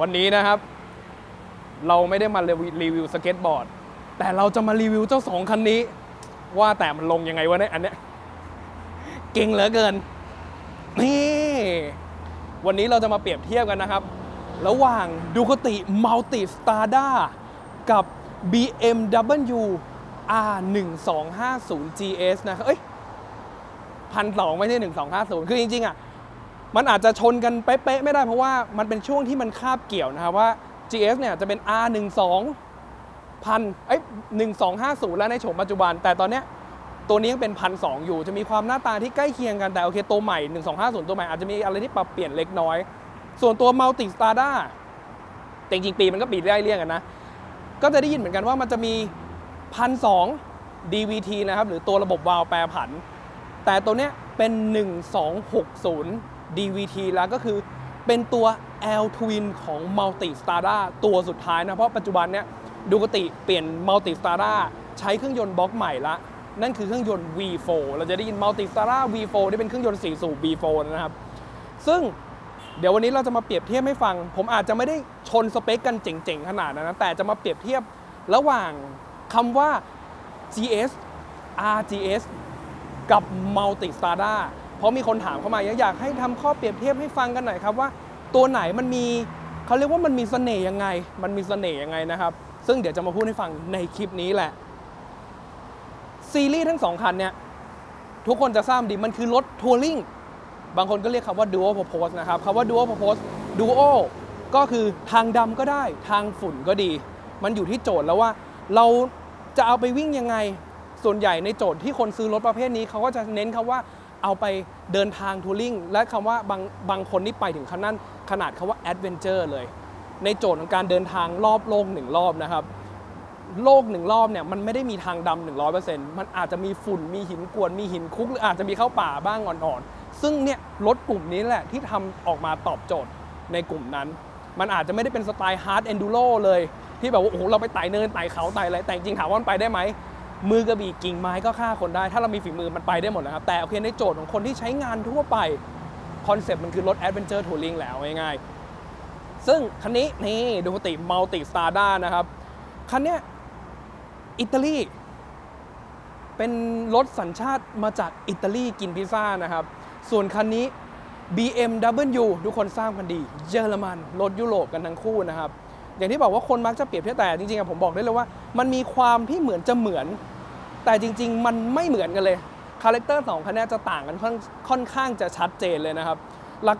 วันนี้นะครับ เราไม่ได้มารีวิวสเก็ตบอร์ด แต่เราจะมารีวิวเจ้าสองคันนี้ ว่าแต่มันลงยังไงวะเนี่ยอันเนี้ยเก่งเหลือเกินนี่วันนี้เราจะมาเปรียบเทียบกันนะครับ ระหว่างดูคติมัลติสตาร์ด้ากับ BMW R1250 GS นะครับเอ้ยพันสองไม่ใช่1250คือจริงๆอะ มันอาจจะชนกันเป๊ะๆไม่ได้เพราะว่ามันเป็นช่วงที่มันคาบเกี่ยวนะครับว่า GS เนี่ยจะเป็น R12 พันเอ้ย1250 แล้วในโฉมปัจจุบัน แต่ตอนเนี้ยตัวนี้ยังเป็นพันสอยู่ จะมีความหน้าตาที่ใกล้เคียงกันแต่โอเคตัวใหม่ 1250 ตัวใหม่อาจจะมีอะไรที่ปรับเปลี่ยนเล็กน้อย ส่วนตัว Multi Strada แต่จริงปีมันก็ปีไล่เลี่ยงกันนะ ก็จะได้ยินเหมือนกันว่ามันจะมีพันส DVT นะครับ หรือตัวระบบวาล์วแปรผัน แต่ตัวเนี้ยเป็น 1260 DVT แล้วก็คือเป็นตัว L Twin ของ Multi Stada ตัวสุดท้ายนะ เพราะปัจจุบันเนี้ยดูกติเปลี่ยน Multi Stada ใช้เครื่องยนต์บล็อกใหม่ละ นั่นคือเครื่องยนต์ V4 เราจะได้ยิน Multi Stada V4 ที่เป็นเครื่องยนต์4สูบ V4 นะครับ ซึ่งเดี๋ยววันนี้เราจะมาเปรียบเทียบให้ฟัง ผมอาจจะไม่ได้ชนสเปคกันเจ๋งๆ ขนาดนั้นนะ แต่จะมาเปรียบเทียบระหว่างคำว่า GS RGS กับ Multi Stada เพราะมีคนถามเข้ามาอยากให้ทำข้อเปรียบเทียบให้ฟังกันหน่อยครับว่า ตัวไหนมันมีเขาเรียกว่ามันมีเสน่ห์ยังไง มันมีเสน่ห์ยังไงนะครับ ซึ่งเดี๋ยวจะมาพูดให้ฟังในคลิปนี้แหละซีรีส์ทั้งสองคันเนี่ยทุกคนจะทราบดีมันคือรถทัวริงบางคนก็เรียกคำว่า dual purpose นะครับคำว่า dual purpose duo ก็คือทางดำก็ได้ทางฝุ่นก็ดี มันอยู่ที่โจทย์แล้วว่า เราจะเอาไปวิ่งยังไง ส่วนใหญ่ในโจทย์ที่คนซื้อรถประเภทนี้เขาก็จะเน้นคำว่า เอาไปเดินทางทัวริงและคำว่าบางบางคนนี่ไปถึงขนาดขนาดคำว่า adventure เลย ในโจทย์ของการเดินทางรอบโลกหนึ่งรอบนะครับ โลกหนึ่งรอบเนี่ยมันไม่ได้มีทางดำหนึ่งร้อยเปอร์เซ็นต์มันอาจจะมีฝุ่นมีหินกวนมีหินคุก หรืออาจจะมีเข้าป่าบ้างอ่อนๆ ซึ่งเนี่ยรถกลุ่มนี้แหละที่ทำออกมาตอบโจทย์ในกลุ่มนั้น มันอาจจะไม่ได้เป็นสไตล์ฮาร์ดเอนดูโรเลยที่แบบว่าโอ้โหเราไปไต่เนินไต่เขาไต่อะไรแต่จริงถามว่ามันไปได้ไหม มือกระบี่กิ่งไม้ก็ฆ่าคนได้ ถ้าเรามีฝีมือมันไปได้หมดนะครับ แต่โอเคในโจทย์ของคนที่ใช้งานทั่วไปคอนเซ็ปต์มันคือรถแอดเวนเจอร์ทัวริงแล้วง่ายๆ ซึ่งคันนี้นี่ดูติมัลติสตาร์ด้านะครับ คันเนี้ยอิตาลีเป็นรถสัญชาติมาจากอิตาลีกินพิซซ่านะครับ ส่วนคันนี้ BMW ทุกคนทราบกันดี เยอรมันรถยุโรปกันทั้งคู่นะครับ อย่างที่บอกว่าคนมักจะเปรียบเทียบแต่จริงๆผมบอกได้เลยว่า มันมีความที่เหมือนจะเหมือน แต่จริง ๆ มันไม่เหมือนกันเลยคาแรคเตอร์สองคันนี้จะต่างกันค่อนค่อนข้างจะชัดเจนเลยนะครับ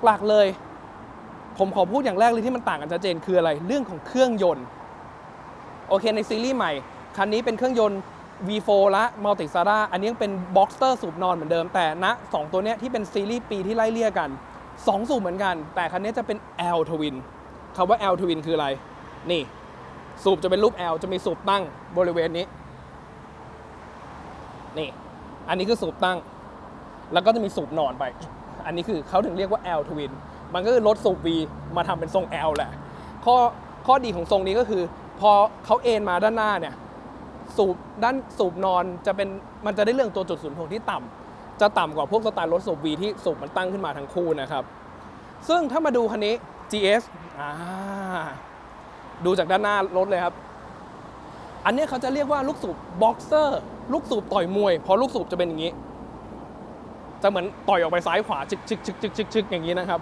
หลักๆเลย ผมขอพูดอย่างแรกเลยที่มันต่างกันชัดเจนคืออะไรเรื่องของเครื่องยนต์โอเคในซีรีส์ใหม่ คันนี้เป็นเครื่องยนต์ V4 ละ Multi s a r a อันนี้ยังเป็น Boxster สูบนอนเหมือนเดิมแต่ณสองตัวเนี้ยที่เป็นซีรีส์ปีที่ไล่เลี่ยกัน 2 สูบเหมือนกัน แต่คันนี้จะเป็น L Twin คำว่า L Twin คืออะไร นี่สูบจะเป็นรูป L จะมีสูบตั้งบริเวณนี้ นี่ อันนี้คือสูบตั้ง แล้วก็จะมีสูบนอนไป อันนี้คือเขาถึงเรียกว่า L Twin มันก็คือรถสูบ V มาทำเป็นทรง L แหละ ข้อข้อดีของทรงนี้ก็คือ พอเขาเอนมาด้านหน้าเนี่ย สูบด้านสูบนอนจะเป็นมันจะได้เรื่องตัวจุดศูนย์ถ่วงที่ต่ำจะต่ำกว่าพวกสไตล์รถสูบ V ที่สูบมันตั้งขึ้นมาทั้งคู่นะครับ ซึ่งถ้ามาดูคันนี้ GS อ่า ดูจากด้านหน้ารถเลยครับ อันนี้เขาจะเรียกว่าลูกสูบบ็อกเซอร์ลูกสูบต่อยมวยเพราะลูกสูบจะเป็นอย่างนี้ จะเหมือนต่อยออกไปซ้ายขวาชึกชึกชึกชึกชึกชึกอย่างนี้นะครับ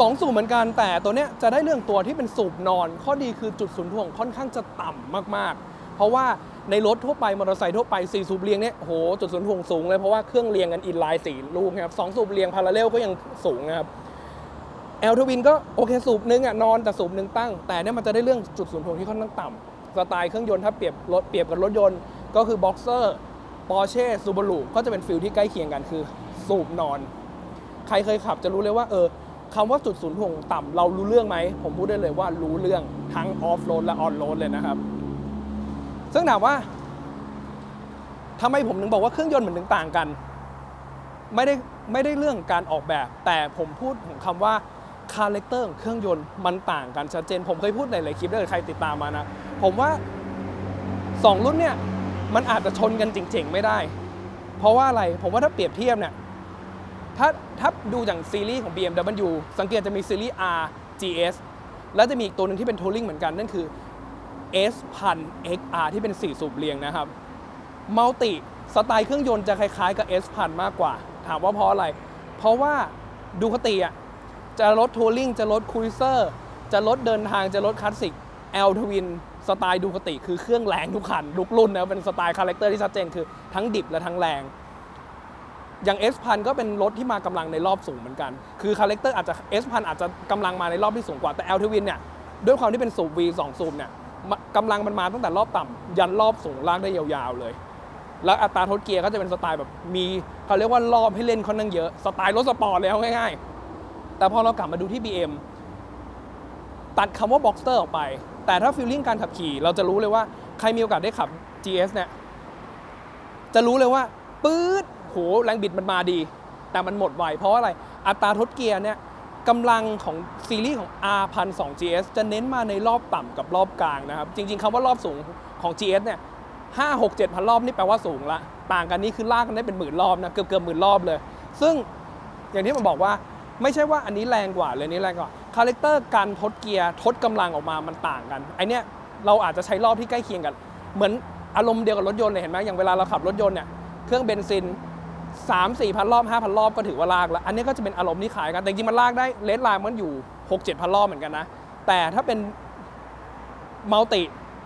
สองสูบเหมือนกันแต่ตัวเนี้ยจะได้เรื่องตัวที่เป็นสูบนอน ข้อดีคือจุดศูนย์ถ่วงค่อนข้างจะต่ำมากๆ เพราะว่าในรถทั่วไปมอเตอร์ไซค์ทั่วไปสี่สูบเรียงเนี่ยโอ้โหจุดศูนย์ถ่วงสูงเลยเพราะว่าเครื่องเรียงกันอินไลน์สี่ลูกนะครับสองสูบเรียงพาราเรลก็ยังสูงนะครับ แอลทวินก็โอเคสูบหนึ่งอะนอนแต่สูบหนึ่งตั้ง แต่เนี่ยมันจะได้เรื่องจุดศูนย์ถ่วงที่ค่อนข้างต่ำสไตล์เครื่องยนต์ถ้าเปรียบรถเปรียบกับรถยนต์ ก็คือบ็อกเซอร์ปอร์เช่ซูบารุก็จะเป็นฟิลที่ใกล้เคียงกันคือสูบนอน ใครเคยขับจะรู้เลยว่าเออคำว่าจุดศูนย์ถ่วงต่ำเรารู้เรื่องไหม ผมพูดได้เลยว่ารู้เรื่องทั้งออฟโรดและออนโรดเลยนะครับ ซึ่งถามว่าทำไมผมถึงบอกว่าเครื่องยนต์เหมือนถึงต่างกัน ไม่ได้ไม่ได้เรื่องการออกแบบ แต่ผมพูดถึงคำว่า คาแรคเตอร์ของเครื่องยนต์มันต่างกันชัดเจน ผมเคยพูดในหลายคลิปถ้าเกิดใครติดตามมานะ ผมว่า 2 รุ่นเนี่ยมันอาจจะชนกันจริงๆ ไม่ได้ เพราะว่าอะไร ผมว่าถ้าเปรียบเทียบเนี่ยถ้าถ้าดูอย่างซีรีส์ของ BMW สังเกตจะมีซีรีส์ R GS แล้วจะมีอีกตัวหนึ่งที่เป็นทัวริงเหมือนกัน นั่นคือ S พัน XR ที่เป็น 4 สูบเรียงนะครับมัลติสไตล์เครื่องยนต์จะคล้ายๆกับ S พันมากกว่า ถามว่าเพราะอะไร เพราะว่าดูคติอะ จะลดทัวริงจะลดครูเซอร์ จะลดเดินทางจะลดคลาสสิก L ทวินสไตล์ดูคติคือเครื่องแรงทุกคันทุกรุ่นนะเป็นสไตล์คาแรคเตอร์ที่ชัดเจนคือทั้งดิบและทั้งแรง อย่าง S พันก็เป็นรถที่มากำลังในรอบสูงเหมือนกัน คือคาแรคเตอร์อาจจะ S พันอาจจะกำลังมาในรอบที่สูงกว่าแต่ L ทวินเนี่ยด้วยความที่เป็นสูบ V 2สูบเนี่ยกำลังมันมาตั้งแต่รอบต่ำยันรอบสูงลากได้ยาวๆเลย แล้วอัตราทดเกียร์ก็จะเป็นสไตล์แบบมีเขาเรียกว่ารอบให้เล่นค่อนข้างเยอะสไตล์รถสปอร์ตเลยเอาง่ายๆ แต่พอเรากลับมาดูที่ BM ตัดคำว่าบ็อกเตอร์ออกไป แต่ถ้าฟีลลิ่งการขับขี่ เราจะรู้เลยว่าใครมีโอกาสได้ขับ GS เนี่ย จะรู้เลยว่าปื๊ดโหแรงบิดมันมาดี แต่มันหมดไวเพราะอะไร อัตราทดเกียร์เนี่ยกำลังของซีรีส์ของ R 1 2 GS จะเน้นมาในรอบต่ำกับรอบกลางนะครับ จริง ๆคำว่ารอบสูงของ GS เนี่ยห้าหกเจ็ดพันรอบนี่แปลว่าสูงละ ต่างกันนี่คือลากกันได้เป็นหมื่นรอบนะ เกือบเกือบหมื่นรอบเลย ซึ่งอย่างที่ผมบอกว่า ไม่ใช่ว่าอันนี้แรงกว่าเลยนี้แรงกว่าคาแรคเตอร์การทดเกียร์ทดกำลังออกมามันต่างกันไอเนี้ยเราอาจจะใช้รอบที่ใกล้เคียงกัน เหมือนอารมณ์เดียวกับรถยนต์เลยเห็นไหมอย่างเวลาเราขับรถยนต์เนี่ยเครื่องเบนซิน3 4พันรอบ5,000 รอบก็ถือว่าลากแล้ว อันนี้ก็จะเป็นอารมณ์ที่ขายกัน แต่จริงมันลากได้เลสไลน์มันอยู่ 6 7 พันรอบเหมือนกันนะ แต่ถ้าเป็นมัลติ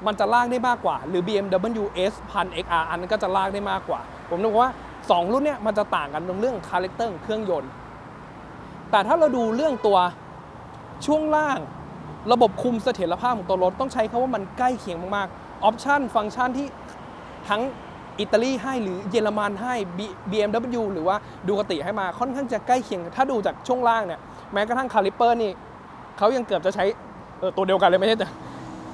มันจะลากได้มากกว่า หรือ BMW S 1000 XR อันนั้นก็จะลากได้มากกว่า ผมนึกว่า 2 รุ่นเนี่ยมันจะต่างกันตรงเรื่องคาแรคเตอร์เครื่องยนต์ แต่ถ้าเราดูเรื่องตัวช่วงล่าง ระบบคุมเสถียรภาพของตัวรถ ต้องใช้คาว่ามันใกล้เคียงมากๆออปชันฟังก์ชันที่ทั้งอิตาลีให้หรือเยอรมันให้ BMW หรือว่าดูกติให้มาค่อนข้างจะใกล้เคียง ถ้าดูจากช่วงล่างเนี่ยแม้กระทั่งคาลิเปอร์นี่เขายังเกือบจะใช้ตัวเดียวกันเลยไม่ใช่แต่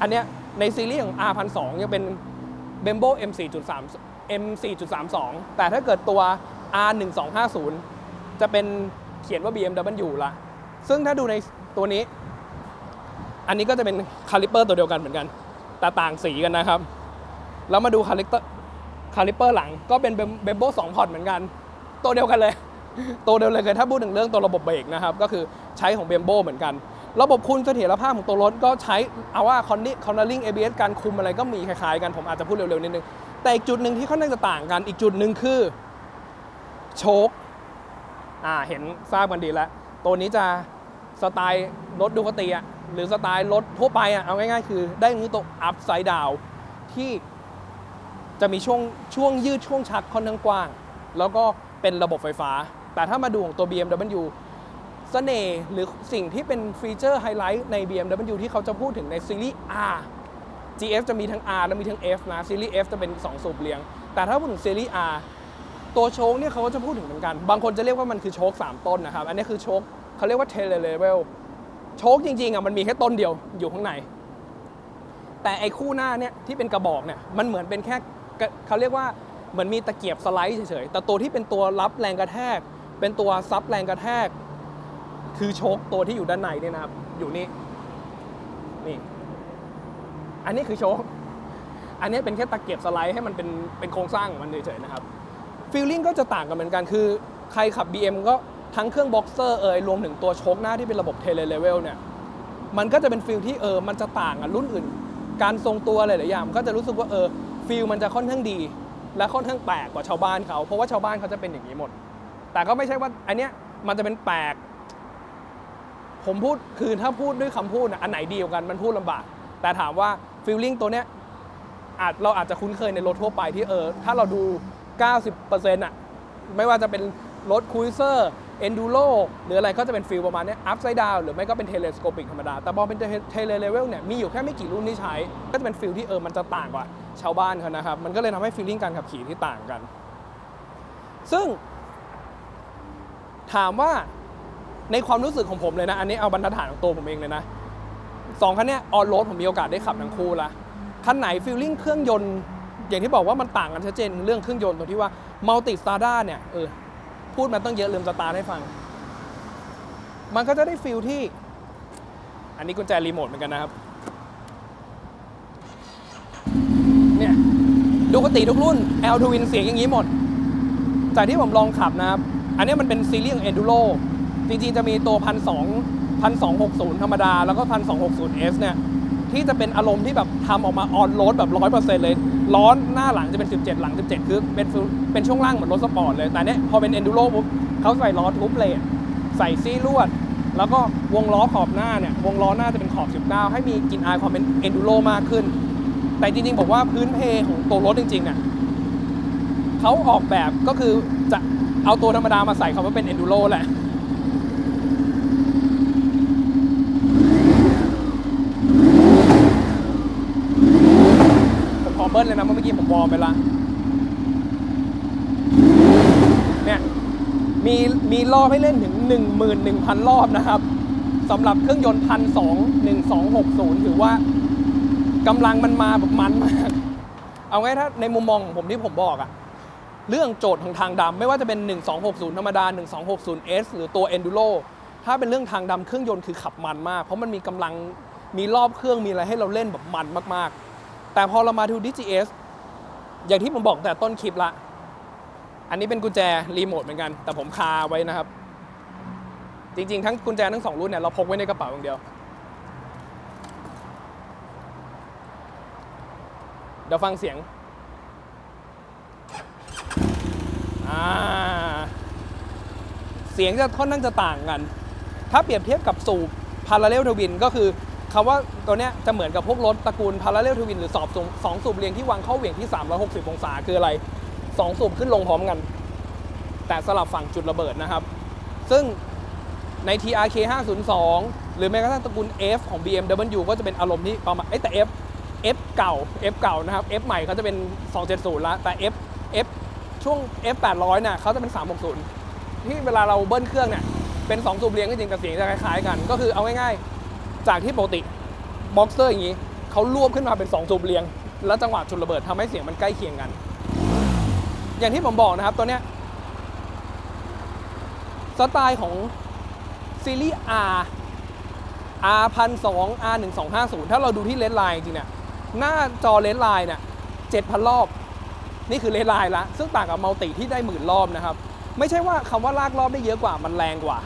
อันเนี้ยในซีรีส์ของ R 1 2 0ยังเป็น Bembo M 4 3 M 4.32 แต่ถ้าเกิดตัว R 1 2 5 0 จะเป็น เขียนว่า BMW ละซึ่งถ้าดูในตัวนี้ อันนี้ก็จะเป็นคาลิเปอร์ตัวเดียวกันเหมือนกัน แต่ต่างสีกันนะครับ แล้วมาดูคาลิเปอร์คาลิเปอร์หลังก็เป็นเบมโบสองพอร์ตเหมือนกัน ตัวเดียวกันเลย ตัวเดียวเลยถ้าพูดถึงเรื่องตัวระบบเบรกนะครับ ก็คือใช้ของเบมโบเหมือนกัน ระบบคุมเสถียรภาพของตัวรถก็ใช้เอาว่าคอนนี่คอนเนอร์ลิง ABS การคุมอะไรก็มีคล้ายๆกัน ผมอาจจะพูดเร็วๆนิดนึง แต่อีกจุดหนึ่งที่ค่อนข้างจะต่างกัน อีกจุดหนึ่งคือโชค อ่าเห็นทราบกันดีแล้ว ตัวนี้จะสไตล์รถดูคติอะหรือสไตล์รถทั่วไปอะเอาง่ายๆ คือได้นี้ตัวอัพไซด์ดาวที่จะมีช่วงช่วงยืดช่วงชักค่อนข้างกว้าง แล้วก็เป็นระบบไฟฟ้า แต่ถ้ามาดูของตัว BMW เสน่ห์หรือสิ่งที่เป็นฟีเจอร์ไฮไลท์ใน BMW ที่เขาจะพูดถึงในซีรีส์ R GF จะมีทั้ง R และมีทั้ง F นะซีรีส์ F จะเป็น 2 สูบเรียง แต่ถ้าพูดถึงซีรีส์ R ตัวโชคเนี่ยเขาก็จะพูดถึงเหมือนกัน บางคนจะเรียกว่ามันคือโชค3 ต้นนะครับ อันนี้คือโชคเขาเรียกว่าเทเลเลเวลโชคจริงๆอะมันมีแค่ต้นเดียวอยู่ข้างใน แต่ไอ้คู่หน้าเนี่ยที่เป็นกระบอกเนี่ยมันเหมือนเป็นแค่เขาเรียกว่าเหมือนมีตะเกียบสไลด์เฉยๆแต่ตัวที่เป็นตัวรับแรงกระแทก เป็นตัวซับแรงกระแทก คือโชคตัวที่อยู่ด้านในเนี่ยนะครับ อยู่นี่นี่ อันนี้คือโชคอันนี้เป็นแค่ตะเกียบสไลด์ให้มันเป็นเป็นโครงสร้างของมันเฉยๆนะครับ ฟีลลิ่งก็จะต่างกันเหมือนกันคือใครขับ BM ก็ทั้งเครื่องบ็อกเซอร์เอ่ยรวมถึงตัวโชคหน้าที่เป็นระบบเทเลเลเวลเนี่ยมันก็จะเป็นฟีลที่เออมันจะต่างกับรุ่นอื่น การทรงตัวหลายๆอย่างก็จะรู้สึกว่าเออฟีลมันจะค่อนข้างดี และค่อนข้างแปลกกว่าชาวบ้านเขาเพราะว่าชาวบ้านเขาจะเป็นอย่างนี้หมด แต่ก็ไม่ใช่ว่าอันเนี้ยมันจะเป็นแปลก ผมพูดคือถ้าพูดด้วยคำพูดนะอันไหนดีกว่ากันมันพูดลำบาก แต่ถามว่าฟีลลิ่งตัวเนี้ยอาจเราอาจจะคุ้นเคยในรถทั่วไปที่เออถ้าเราดู 90%อะไม่ว่าจะเป็นรถคุยเซอร์เอนดูโรหรืออะไรก็จะเป็นฟิลประมาณนี้อัพไซด์ดาวหรือไม่ก็เป็นเทเลสโคปิกธรรมดา แต่พอลเป็นเทเลเลเวลเนี่ยมีอยู่แค่ไม่กี่รุ่นที่ใช้ ก็จะเป็นฟิลที่เออมันจะต่างกว่าชาวบ้านเขานะครับ มันก็เลยทำให้ฟีลลิ่งการขับขี่ที่ต่างกัน ซึ่ง ถามว่าในความรู้สึกของผมเลยนะ อันนี้เอาบรรทัดฐานของตัวผมเองเลยนะสองคันเนี้ออนโรดผมมีโอกาสได้ขับทั้งคู่ละคันไหนฟีลลิ่งเครื่องยนต์ อย่างที่บอกว่ามันต่างกันชัดเจนเรื่องเครื่องยนต์ตรงที่ว่ามัลติสตาร์ด้าเนี่ยเออพูดมาต้องเยอะลืมสตาร์ให้ฟัง มันก็จะได้ฟีลที่ อันนี้กุญแจรีโมทเหมือนกันนะครับเนี่ยดูปกติทุกรุ่น L Twin เสียงอย่างนี้หมด จากที่ผมลองขับนะครับ อันนี้มันเป็นซีรีส์ของ Enduro จริงๆ จะมีตัวพันส1260 ธรรมดา แล้วก็ 1260S เนี่ย ที่จะเป็นอารมณ์ที่แบบทำออกมาออนโรดแบบ100%เปอร์เซ็นต์เลยล้อนหน้าหลังจะเป็น 17 หลัง 17 คือเป็นเป็นช่วงล่างเหมือนรถสปอร์ตเลย แต่เนี้ยพอเป็น Enduro ปุ๊บเขาใส่ล้อทูบเลดใส่ซี่ลวด แล้วก็วงล้อขอบหน้าเนี่ยวงล้อหน้าจะเป็นขอบ 19 ให้มีกลิ่นอายความเป็น Enduro มากขึ้น แต่จริงๆบอกว่าพื้นเพของตัวรถจริงๆเนี่ยเขาออกแบบก็คือจะเอาตัวธรรมดามาใส่คำว่าเป็น Enduro แหละ ผมขอเบิ้ลเลยนะเพราะเมื่อกี้ผม วอร์ไปละเนี่ยมีมีรอบให้เล่นถึง 11,000 รอบนะครับสำหรับเครื่องยนต์พันสองหนึ่งสองหกศูนย์ถือว่ากำลังมันมาแบบมันมาก เอาไงถ้าในมุมมองของผมที่ผมบอกอะเรื่องโจทย์ของทางดำไม่ว่าจะเป็น 1260 ธรรมดา 1260S หรือตัว Enduro ถ้าเป็นเรื่องทางดำเครื่องยนต์คือขับมันมาก เพราะมันมีกำลังมีรอบเครื่องมีอะไรให้เราเล่นแบบมันมาก ๆ แต่พอเรามาดู DGS อย่างที่ผมบอกแต่ต้นคลิปละ อันนี้เป็นกุญแจรีโมทเหมือนกัน แต่ผมคาไว้นะครับ จริงๆ ทั้งกุญแจทั้งสองรุ่นเนี่ยเราพกไว้ในกระเป๋าอย่างเดียว เดี๋ยวฟังเสียงเสียงจะค่อนข้างจะต่างกัน ถ้าเปรียบเทียบกับสูบ Parallel Twin ก็คือ คำว่าตัวเนี้ยจะเหมือนกับพวกรถตระกูล Parallel Twin หรือสอบสูบสองสูบเรียงที่วางเข้าเหวี่ยงที่ 360 องศาคืออะไรสองสูบขึ้นลงพร้อมกัน แต่สลับฝั่งจุดระเบิดนะครับ ซึ่งใน TRK 502 หรือแม้กระทั่งตระกูล F ของ BMW ก็จะเป็นอารมณ์ที่ประมาณเอ้แต่ F F เก่า F เก่านะครับ F ใหม่เขาจะเป็น 270 แล้วแต่ F F ช่วง F 800เนี่ยเขาจะเป็น 360 ที่เวลาเราเบิ้ลเครื่องเนี่ยเป็น 2 สูบเรียงก็จริงแต่เสียงจะคล้ายๆกัน ก็คือเอาง่ายๆ จากที่ปกติบ็อกเซอร์อย่างนี้เขารวบขึ้นมาเป็น2สูบเรียง แล้วจังหวะจุดระเบิดทำให้เสียงมันใกล้เคียงกัน อย่างที่ผมบอกนะครับตัวเนี้ยสไตล์ของซีรีส์ R R 1 2 0 R 1 2 5 0ถ้าเราดูที่เลนไลน์จริงเนี่ยหน้าจอเลนไลน์เนี่ย7,000รอบ นี่คือเลนไลน์ละ ซึ่งต่างกับมัลติที่ได้หมื่นรอบนะครับ ไม่ใช่ว่าคำว่าลากรอบได้เยอะกว่ามันแรงกว่า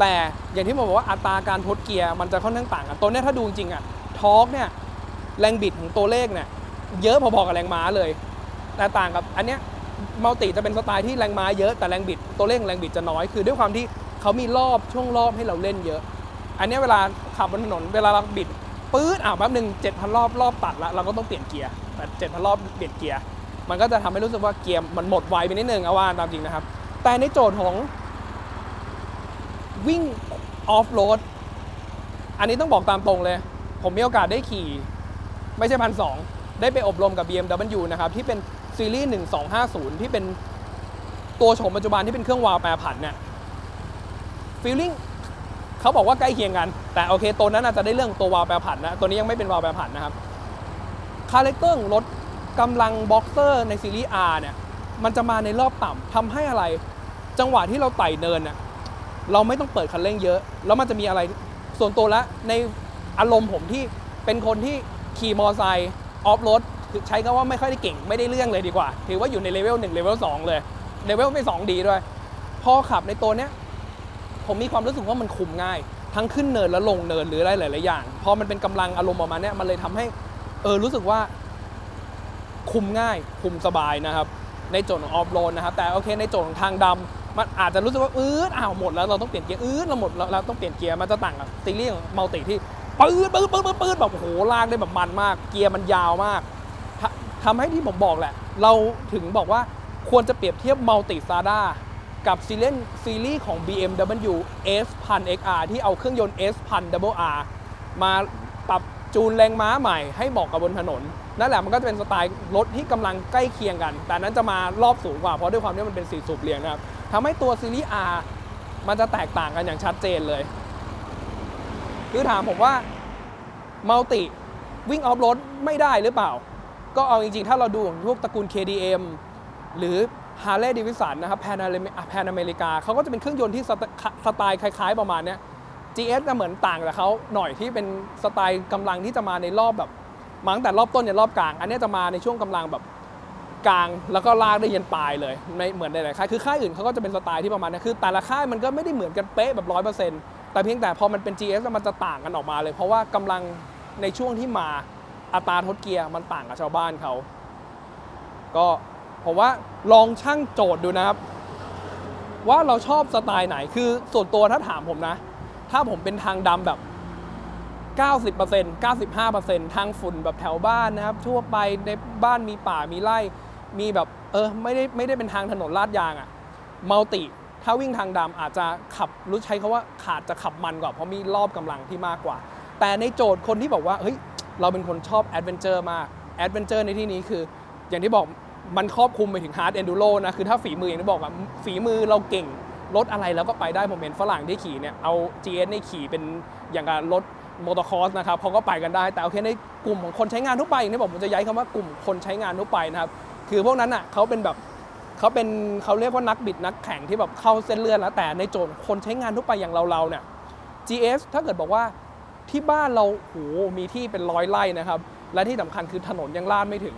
แต่อย่างที่ผมบอกว่าอัตราการทดเกียร์มันจะค่อนข้างต่างกันตัวนี้ถ้าดูจริงๆอะทอร์กเนี่ยแรงบิดของตัวเลขเนี่ยเยอะพอๆกับแรงม้าเลย แต่ต่างกับอันเนี้ยมัลติจะเป็นสไตล์ที่แรงม้าเยอะแต่แรงบิดตัวเลขแรงบิดจะน้อยคือด้วยความที่เขามีรอบช่วงรอบให้เราเล่นเยอะ อันเนี้ยเวลาขับบนถนนเวลาเราบิดปื๊ดอะแป๊บหนึ่ง7,000รอบรอบตัดละเราก็ต้องเปลี่ยนเกียร์แต่7,000รอบเปลี่ยนเกียร์มันก็จะทำให้รู้สึกว่าเกียร์มันหมดไวไปนิดนึงเอาว่าตามจริงนะครับ แต่ในโจทย์ของ วิ่งออฟโรด อันนี้ต้องบอกตามตรงเลย ผมมีโอกาสได้ขี่ ไม่ใช่พันสองได้ไปอบรมกับ BMW นะครับ ที่เป็นซีรีส์ 1250 ที่เป็นตัวโฉมปัจจุบันที่เป็นเครื่องวาล์วแปรผันเนี่ยฟีลลิ่งเขาบอกว่าใกล้เคียงกัน แต่โอเค ตัวนั้นอาจจะได้เรื่องตัววาล์วแปรผันนะ ตัวนี้ยังไม่เป็นวาล์วแปรผันนะครับ คาแรคเตอร์ของรถกำลังบ็อกเซอร์ในซีรีส์ R เนี่ย มันจะมาในรอบต่ำทำให้อะไร จังหวะที่เราไต่เนินเนี่ย เราไม่ต้องเปิดคันเร่งเยอะ แล้วมันจะมีอะไรส่วนตัวละในอารมณ์ผมที่เป็นคนที่ขี่มอไซค์ออฟโรดใช้คำว่าไม่ค่อยได้เก่งไม่ได้เรื่องเลยดีกว่า ถือว่าอยู่ในเลเวล1เลเวล2เลยเลเวลไม่2ดีด้วย พอขับในตัวเนี้ยผมมีความรู้สึกว่ามันคุมง่าย ทั้งขึ้นเนินและลงเนินหรืออะไรหลาย ๆ อย่าง พอมันเป็นกำลังอารมณ์ประมาณเนี้ยมันเลยทำให้เออรู้สึกว่า คุมง่าย คุมสบายนะครับ ในโจทย์ของออฟโรดนะครับ แต่โอเคในโจทย์ของทางดำ มันอาจจะรู้สึกว่าอืดอ้าวหมดแล้วเราต้องเปลี่ยนเกียร์อืดเราหมดแล้วเราต้องเปลี่ยนเกียร์มันจะต่างกับซีรีส์ของมัลติที่ปืดปืดปืดปืดปืดแบบโอ้โหลากได้แบบมันมาก เกียร์มันยาวมากทำทำให้ที่ผมบอกแหละ เราถึงบอกว่าควรจะเปรียบเทียบมัลติซาด้ากับซีรีส์ซีรีส์ของ BMW S 1000 XR ที่เอาเครื่องยนต์ S1000RR มาปรับจูนแรงม้าใหม่ให้เหมาะกับบนถนน นั่นแหละมันก็จะเป็นสไตล์รถที่กำลังใกล้เคียงกัน แต่นั้นจะมารอบสูงกว่าเพราะด้วยความที่มันเป็นสีสูบเรียงนะครับ ทำให้ตัวซีรีส์ R มันจะแตกต่างกันอย่างชัดเจนเลย คือถามผมว่ามัลติวิ่งออฟโรดไม่ได้หรือเปล่า ก็เอาจริงๆ ถ้าเราดูของพวกตระกูล KDM หรือ Harley Davidson นะครับ Pan Am- Pan America เขาก็จะเป็นเครื่องยนต์ที่สไตล์คล้ายๆประมาณนี้ GS จะเหมือนต่างจากเขาหน่อยที่เป็นสไตล์กำลังที่จะมาในรอบแบบมาตั้งแต่รอบต้นยันรอบกลาง อันนี้จะมาในช่วงกำลังแบบ กลางแล้วก็ลากได้ยันปลายเลยในเหมือนในหลายค่ายคือค่ายอื่นเขาก็จะเป็นสไตล์ที่ประมาณนี้คือ แต่ละค่ายมันก็ไม่ได้เหมือนกันเป๊ะแบบร้อยเปอร์เซ็นต์แต่เพียงแต่พอมันเป็น GS มันจะต่างกันออกมาเลย เพราะว่ากำลังในช่วงที่มาอัตราทดเกียร์มันต่างกับชาวบ้านเขา ก็ผมว่าลองช่างโจทย์ดูนะครับ ว่าเราชอบสไตล์ไหนคือส่วนตัวถ้าถามผมนะ ถ้าผมเป็นทางดำแบบ 90% 95%ทางฝุ่นแบบแถวบ้านนะครับ ทั่วไปในบ้านมีป่ามีไร่ มีแบบเออไม่ได้ไม่ได้เป็นทางถนนลาดยางอะมัลติถ้าวิ่งทางดำอาจจะขับรู้ใช้คาว่าขาดจะขับมันกว่าเพราะมีรอบกำลังที่มากกว่า แต่ในโจทย์คนที่บอกว่าเฮ้ยเราเป็นคนชอบแอดเวนเจอร์มากแอดเวนเจอร์ในที่นี้คือ อย่างที่บอกมันครอบคลุมไปถึงฮาร์ดเอนดูโรนะ คือถ้าฝีมืออย่างที่บอกอะฝีมือเราเก่ง รถอะไรแล้วก็ไปได้ ผมเห็นฝรั่งที่ขี่เนี่ย เอา GS ในขี่เป็นอย่างกับรถมอเตอร์คอร์สนะครับเขาก็ไปกันได้ แต่โอเคในกลุ่มของคนใช้งานทั่วไปอย่างที่บอกผมจะย้ายคำว่ากลุ่มคนใช้งานทั่วไปนะครับ คือพวกนั้นอะเขาเป็นแบบเขาเป็นเขาเรียกว่านักบิดนักแข่งที่แบบเข้าเส้นเลือดแล้วแต่ในโจทย์คนใช้งานทั่วไปอย่างเราๆเนี่ย GS ถ้าเกิดบอกว่าที่บ้านเราโหมีที่เป็นร้อยไร่นะครับ และที่สำคัญคือถนนยังลาดไม่ถึง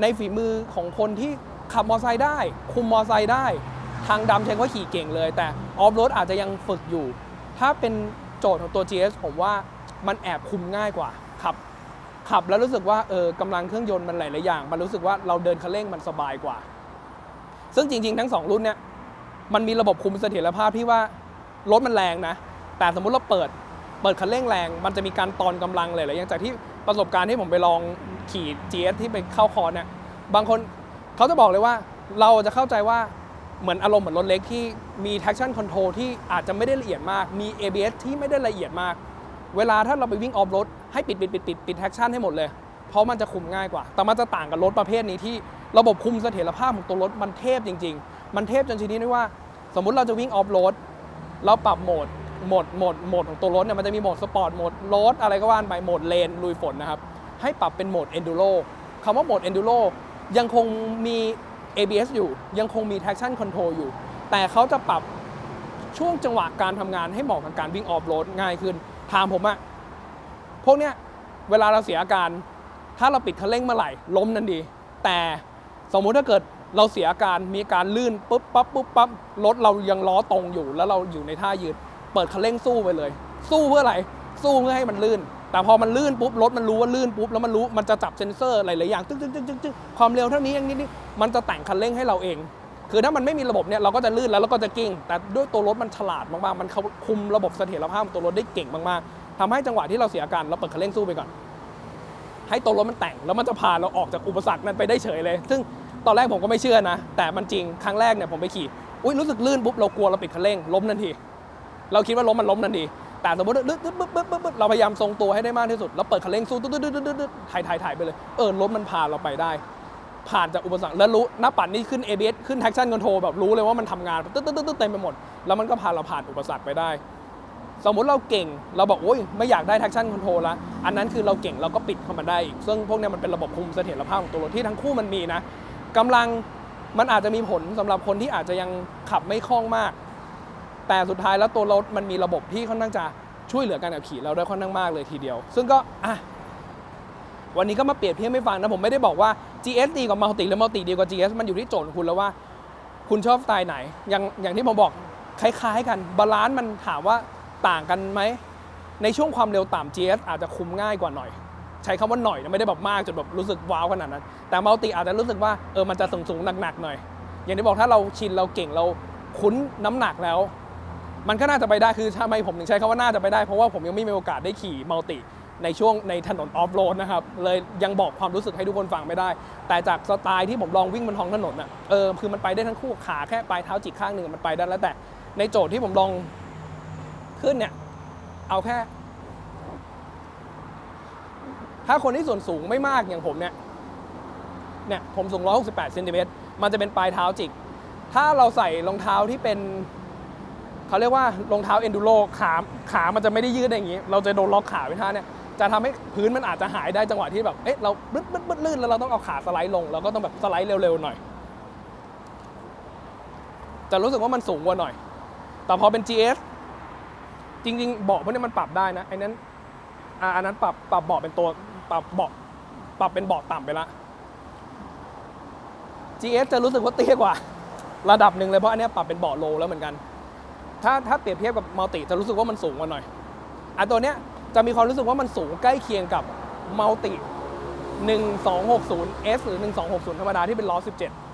ในฝีมือของคนที่ขับมอเตอร์ไซค์ได้ คุมมอเตอร์ไซค์ได้ ทางดำใช้ว่าขี่เก่งเลย แต่ออฟโรดอาจจะยังฝึกอยู่ ถ้าเป็นโจทย์ของตัว GS ผมว่ามันแอบคุมง่ายกว่าขับ ขับแล้วรู้สึกว่าเออกำลังเครื่องยนต์มันหลาย ๆ อย่าง มันรู้สึกว่าเราเดินคันเร่งมันสบายกว่า ซึ่งจริง ๆ ทั้งสองรุ่นเนี่ยมันมีระบบคุมเสถียรภาพที่ว่ารถมันแรงนะ แต่สมมุติเราเปิดเปิดคันเร่งแรง มันจะมีการตอนกำลังหลายๆอย่างจากที่ประสบการณ์ที่ผมไปลองขี่ GS ที่ไปเข้าคอร์สเนี่ยบางคนเขาจะบอกเลยว่าเราจะเข้าใจว่าเหมือนอารมณ์เหมือนรถเล็กที่มี traction control ที่อาจจะไม่ได้ละเอียดมาก มี ABS ที่ไม่ได้ละเอียดมาก เวลาถ้าเราไปวิ่งออฟโรด ให้ปิดปิดปิดปิดปิดแท็กชั่นให้หมดเลย เพราะมันจะคุมง่ายกว่า แต่มันจะต่างกับรถประเภทนี้ที่ระบบคุมเสถียรภาพของตัวรถมันเทพจริง ๆ มันเทพจนชนิดที่ว่า สมมุติเราจะวิ่งออฟโรดเราปรับโหมดโหมดโหมดโหมดของตัวรถเนี่ยมันจะมีโหมดสปอร์ตโหมดโรดอะไรก็ว่านไปโหมดเลนลุยฝนนะครับให้ปรับเป็นโหมด enduro คำว่าโหมด enduro ยังคงมี ABS อยู่ยังคงมี traction control อยู่ แต่เขาจะปรับช่วงจังหวะการทำงานให้เหมาะกับการวิ่งออฟโรดง่ายขึ้น ถามผมอะ พวกเนี้ยเวลาเราเสียอาการ ถ้าเราปิดคันเร่งเมื่อไหร่ล้มนั่นดี แต่สมมุติถ้าเกิดเราเสียอาการมีการลื่นปุ๊บปั๊บปุ๊บปั๊บรถเรายังล้อตรงอยู่ แล้วเราอยู่ในท่ายืน เปิดคันเร่งสู้ไปเลย สู้เพื่ออะไร สู้เพื่อให้มันลื่น แต่พอมันลื่นปุ๊บรถมันรู้ว่าลื่นปุ๊บแล้วมันรู้มันจะจับเซ็นเซอร์หลายๆอย่างตึ๊กตึ๊กตึ๊กตึ๊กตึ๊กความเร็วเท่านี้อย่างนี้นี่มันจะแต่งคันเร่งให้เราเอง คือถ้ามันไม่มีระบบเนี่ยเราก็จะลื่นแล้วเราก็จะกิ้ง แต่ด้วยตัวรถมันฉลาดมากๆมันคุมระบบเสถียรภาพตัวรถได้เก่งมากๆ ทำให้จังหวะที่เราเสียอาการเราเปิดคันเร่งสู้ไปก่อน ให้ตัวรถมันแต่งแล้วมันจะพาเราออกจากอุปสรรคนั้นไปได้เฉยเลย ซึ่งตอนแรกผมก็ไม่เชื่อนะ แต่มันจริงครั้งแรกเนี่ยผมไปขี่อุ้ยรู้สึกลื่นปุ๊บเรากลัวเราปิดคันเร่งล้มทันที เราคิดว่าล้มมันล้มทันทีแต่สมมติลึ๊ดปึ๊บปึ๊บปึ๊บปึ๊บเราพยายามทรงตัวให้ได้มากที่สุดแล้วเปิดคันเร่งสู้ตึ๊ดตึ๊ดตึ๊ดตึ๊ดตึ๊ดถ่ายถ่ายถ่ายไปเลยเออรถมันพาเราไปได้ ผ่านจากอุปสรรคแล้วรู้หน้าปัดนี่ขึ้น ABS ขึ้น traction control แบบรู้เลยว่ามันทำงานตึ๊ดตึ๊ดตึ๊ดตึ๊ดเต็มไปหมด แล้วมันก็พาเราผ่านอุปสรรคไปได้ สมมติเราเก่งเราบอกโอ้ยไม่อยากได้ traction control ละอันนั้นคือเราเก่งเราก็ปิดเข้ามาได้อีกซึ่งพวกนี้มันเป็นระบบคุมเสถียรภาพของตัวรถที่ทั้งคู่มันมีนะกำลังมันอาจจะมีผลสำหรับคนที่อาจจะยังขับไม่คล่องมาก แต่สุดท้ายแล้วตัวรถมันมีระบบที่ค่อนข้างจะช่วยเหลือการขับขี่เราได้ค่อนข้างมากเลยทีเดียว ซึ่งก็อะวันนี้ก็มาเปรียบเทียบให้ฟังนะผมไม่ได้บอกว่า GS ดีกว่ามัลติหรือมัลติดีกว่า GS มันอยู่ที่โจทย์คุณแล้วว่า คุณชอบสไตล์ไหน อย่างอย่างที่ผมบอกคล้ายๆกันบาลานซ์มันถามว่า ต่างกันไหม ในช่วงความเร็วต่ำ GS อาจจะคุมง่ายกว่าหน่อย ใช้คำว่าหน่อยนะไม่ได้แบบมากจนแบบรู้สึกว้าวขนาดนั้น แต่มัลติอาจจะรู้สึกว่าเออมันจะสูงสูงๆหนักๆหน่อย อย่างที่บอกถ้าเราชินเราเก่งเราคุ้นน้ำหนักแล้ว มันก็น่าจะไปได้คือทำไมผมถึงใช้คำว่าน่าจะไปได้เพราะว่าผมยังไม่มีโอกาสได้ขี่มัลติในช่วงในถนนออฟโรดนะครับ เลยยังบอกความรู้สึกให้ทุกคนฟังไม่ได้ แต่จากสไตล์ที่ผมลองวิ่งบนท้องถนนอะเออคือมันไปได้ทั้งคู่ขาแค่ปลายเท้าจิกข้างหนึ่งมันไปได้แล้วแต่ในโจทย์ที่ผมลอง ขึ้นเนี่ย เอาแค่ ถ้าคนที่ส่วนสูงไม่มากอย่างผมเนี่ย เนี่ยผมสูง 168เซนติเมตรมันจะเป็นปลายเท้าจิก ถ้าเราใส่รองเท้าที่เป็น เขาเรียกว่ารองเท้าเอนดูโรขาขามันจะไม่ได้ยืดอย่างนี้ เราจะโดนล็อกขาไว้ท่าเนี่ยจะทำให้พื้นมันอาจจะหายได้จังหวะที่แบบ เอ๊ะ เราบึ๊ดบึ๊ดบึ๊ดลื่นแล้วเราต้องเอาขาสไลด์ลง เราก็ต้องแบบสไลด์เร็วๆหน่อย จะรู้สึกว่ามันสูงกว่าหน่อย แต่พอเป็น GS จริงๆเบาะพวกนี้มันปรับได้นะไอ้นั้นอ่าอันนั้นปรับปรับเบาะเป็นตัวปรับเบาะปรับเป็นเบาะต่ำไปละ GS จะรู้สึกว่าเตี้ยกว่า ระดับหนึ่งเลยเพราะอันเนี้ยปรับเป็นเบาะโลแล้วเหมือนกัน ถ้าถ้าเปรียบเทียบกับมัลติจะรู้สึกว่ามันสูงกว่าหน่อยอะตัวเนี้ยจะมีความรู้สึกว่ามันสูงใกล้เคียงกับมัลติ 1260 S หรือ 1260 ธรรมดาที่เป็นล้อ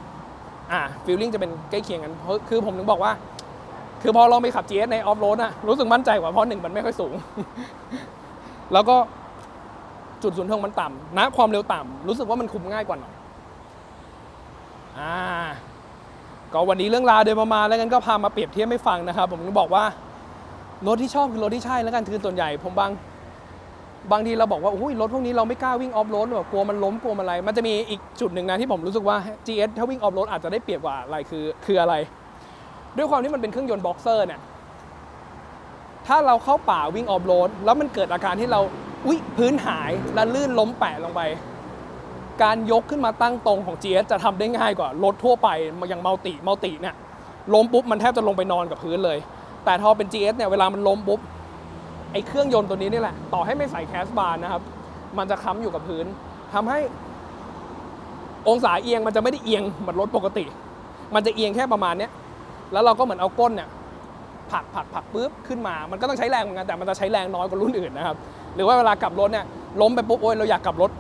17 อ่าฟีลลิ่งจะเป็นใกล้เคียงกันเพราะคือผมถึงบอกว่า คือพอเราไปขับ GS ในออฟโรดอะรู้สึกมั่นใจกว่าเพราะหนึ่งมันไม่ค่อยสูง แล้วก็จุดศูนย์ถ่วงมันต่ำนะความเร็วต่ำรู้สึกว่ามันคุมง่ายกว่าหน่อยอ่าก็วันนี้เรื่องราวเดินมามาแล้วกันก็พามาเปรียบเทียบให้ฟังนะครับ ผมก็บอกว่ารถที่ชอบคือรถที่ใช่แล้วกันคือส่วนใหญ่ ผมบางบางทีเราบอกว่าอุ้ยรถพวกนี้เราไม่กล้าวิ่งออฟโรดแบบกลัวมันล้มกลัวมันอะไร มันจะมีอีกจุดหนึ่งนะที่ผมรู้สึกว่า GS ถ้าวิ่งออฟโรดอาจจะได้เปรียบกว่าอะไรคือคืออะไร ด้วยความที่มันเป็นเครื่องยนต์บ็อกเซอร์เนี่ยถ้าเราเข้าป่าวิ่งออฟโรดแล้วมันเกิดอาการที่เราอุ้ยพื้นหายแล้วลื่นล้มแปะลงไป การยกขึ้นมาตั้งตรงของ GS จะทำได้ง่ายกว่ารถทั่วไปอย่างมัลติมัลติเนี่ยล้มปุ๊บมันแทบจะลงไปนอนกับพื้นเลย แต่พอเป็น GS เนี่ยเวลามันล้มปุ๊บไอ้เครื่องยนต์ตัวนี้นี่แหละ ต่อให้ไม่ใส่แคสบาร์นะครับ มันจะค้ำอยู่กับพื้นทำให้องศาเอียงมันจะไม่ได้เอียงเหมือนรถปกติ มันจะเอียงแค่ประมาณเนี้ย แล้วเราก็เหมือนเอาก้นเนี่ยผลักผลักผลักปุ๊บขึ้นมา มันก็ต้องใช้แรงเหมือนกันแต่มันจะใช้แรงน้อยกว่ารุ่นอื่นนะครับ หรือว่าเวลากลับรถเนี่ยล้มไปปุ๊บโอ้ยเราอยากกลับรถ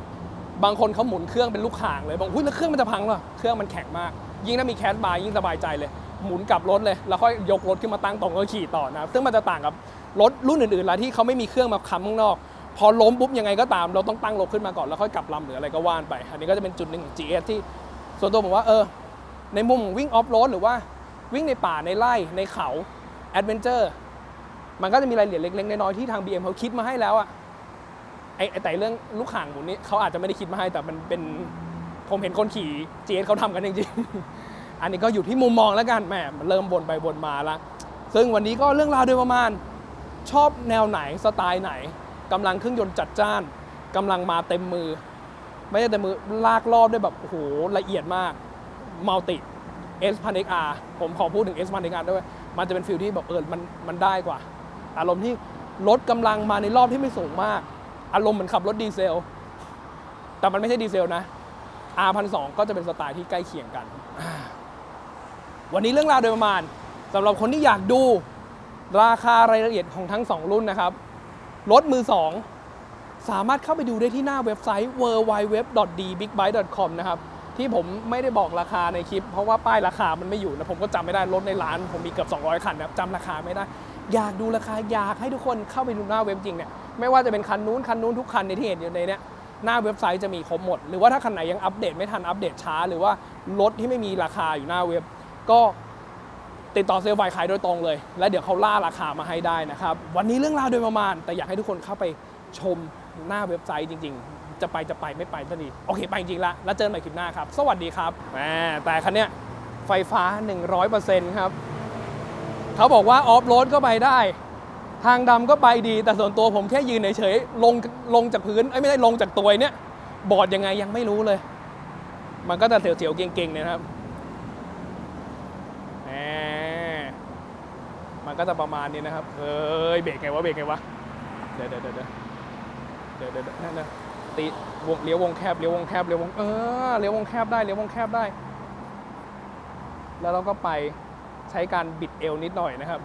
บางคนเขาหมุนเครื่องเป็นลูกข่างเลย บอกอุ้ยแล้วเครื่องมันจะพังเหรอ เครื่องมันแข็งมาก ยิ่งถ้ามีแคสบาร์ยิ่งสบายใจเลย หมุนกลับรถเลย แล้วค่อยยกรถขึ้นมาตั้งตรงแล้วขี่ต่อนะครับ ซึ่งมันจะต่างกับรถรุ่นอื่นๆแล้วที่เขาไม่มีเครื่องมาค้ำข้างนอก พอล้มปุ๊บยังไงก็ตาม เราต้องตั้งรถขึ้นมาก่อนแล้วค่อยกลับลำหรืออะไรก็ว่านไป อันนี้ก็จะเป็นจุดหนึ่งของ GS ที่ ส่วนตัวผมว่าเออในมุมวิ่งออฟโรดหรือว่า วิ่งในป่าในไร่ในเขาแอดเวนเจอร์มันก็จะมีรายละเอียดเล็กๆน้อยๆที่ทาง BM เขาคิดมาให้แล้วอะไอ้แต่เรื่องลูกข่างหมุนนี้เขาอาจจะไม่ได้คิดมาให้แต่มันเป็นผมเห็นคนขี่ GS เขาทำกันจริงๆ อันนี้ก็อยู่ที่มุมมองแล้วกันแหมมันเริ่มวนไปวนมาล้วซึ่งวันนี้ก็เรื่องราวโดยประมาณ ชอบแนวไหนสไตล์ไหนกำลังเครื่องยนต์จัดจ้านกำลังมาเต็มมือ ไม่ใช่เต็มมือลากรอบได้แบบโอ้โหละเอียดมากมัลติ S พัน XR ผมขอพูดถึง S พัน XR ด้วย มันจะเป็นฟิลที่แบบเออมันมันได้กว่า อารมณ์ที่ลดกำลังมาในรอบที่ไม่สูงมาก อารมณ์เหมือนขับรถดีเซล แต่มันไม่ใช่ดีเซลนะ R พันสก็จะเป็นสไตล์ที่ใกล้เคียงกัน วันนี้เรื่องราวโดยประมาณสำหรับคนที่อยากดูราคารายละเอียดของทั้ง 2 รุ่นนะครับ รถมือ 2 สามารถเข้าไปดูได้ที่หน้าเว็บไซต์ www.dbigbike.com นะครับ ที่ผมไม่ได้บอกราคาในคลิป เพราะว่าป้ายราคามันไม่อยู่นะผมก็จำไม่ได้รถในร้าน ผมมีเกือบ 200 คันนะจำราคาไม่ได้ อยากดูราคาอยากให้ทุกคนเข้าไปดูหน้าเว็บจริงเนี่ยไม่ว่าจะเป็นคันนู้นคันนู้นทุกคันในที่เห็นอยู่ในเนี้ยหน้าเว็บไซต์จะมีครบหมด หรือว่าถ้าคันไหนยังอัปเดตไม่ทันอัปเดตช้า หรือว่ารถที่ไม่มีราคาอยู่หน้าเว็บ ก็ติดต่อเซลล์ฝ่ายขายโดยตรงเลย และเดี๋ยวเขาล่าราคามาให้ได้นะครับ วันนี้เรื่องราวโดยประมาณ แต่อยากให้ทุกคนเข้าไปชมหน้าเว็บไซต์จริง ๆ จะไปจะไปไม่ไปสักทีโอเคไปจริงๆละแล้วเจอกันใหม่คลิปหน้าครับ สวัสดีครับแหมแต่คันเนี้ยไฟฟ้า 100%ครับ เขาบอกว่าออฟโรดก็ไปได้ ทางดำก็ไปดี แต่ส่วนตัวผมแค่ยืนเฉยๆลงลงจากพื้นเอ้ยไม่ได้ลงจากตัวเนี่ยบอร์ดยังไงยังไม่รู้เลย มันก็จะเสียวๆเก่งๆเนี่ยนะครับแหมมันก็จะประมาณนี้นะครับเอ้ยเบรกไงวะเบรกไงวะเดี๋ยวเดี๋ยวเดี๋ยวเดี๋ยวเดี๋ยวเดี๋ยวเดี๋ยวนั่นนะ ตีวงเลี้ยววงแคบเลี้ยววงแคบเลี้ยววงเออเลี้ยววงแคบได้เลี้ยววงแคบได้ แล้วเราก็ไปใช้การบิดเอวนิดหน่อยนะครับ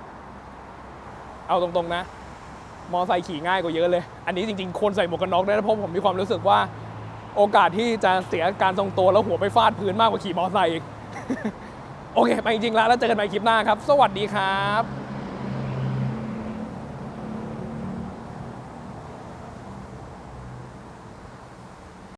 เอาตรงๆนะ มอไซค์ขี่ง่ายกว่าเยอะเลย อันนี้จริงๆควรใส่หมวกกันน็อกได้เพราะผมมีความรู้สึกว่า โอกาสที่จะเสียการทรงตัวแล้วหัวไปฟาดพื้นมากกว่าขี่มอไซค์อีกโอเค ไปจริงๆแล้วแล้วเจอกันใหม่คลิปหน้าครับ สวัสดีครับ